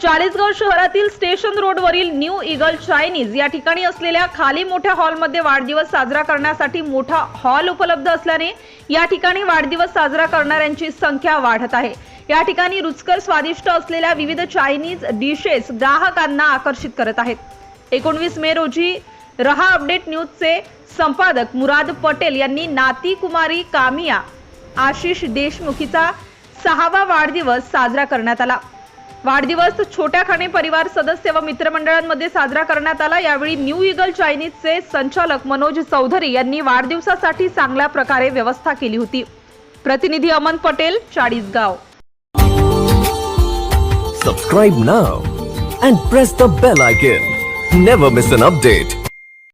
चाळीसगाव शहरातील स्टेशन रोडवरील new eagle Chinese या ठिकाणी असलेल्या खाली मोठ्या हॉलमध्ये वाढदिवस साजरा करण्यासाठी मोठा हॉल उपलब्ध असल्याने या ठिकाणी वाढदिवस साजरा करणाऱ्यांची संख्या वाढत आहे. या ठिकाणी रुचकर स्वादिष्ट असलेल्या विविध चायनीज डिशेस ग्राहकांना आकर्षित करत आहेत. एकोणवीस मे रोजी रहा अपडेट न्यूजचे संपादक मुराद पटेल यांनी नाती कुमारी कामिया आशिष देशमुखीचा सहावा वाढदिवस साजरा करण्यात आला. वाढदिवस छोट्या खाणे परिवार सदस्य व मित्रमंडळांमध्ये साजरा करण्यात आला. यावेळी न्यू इगल चायनीजचे संचालक मनोज चौधरी यांनी वाढदिवसासाठी चांगल्या प्रकारे व्यवस्था केली होती. प्रतिनिधी Aman Patel Chalisgaon. Subscribe now and press the bell icon never miss an update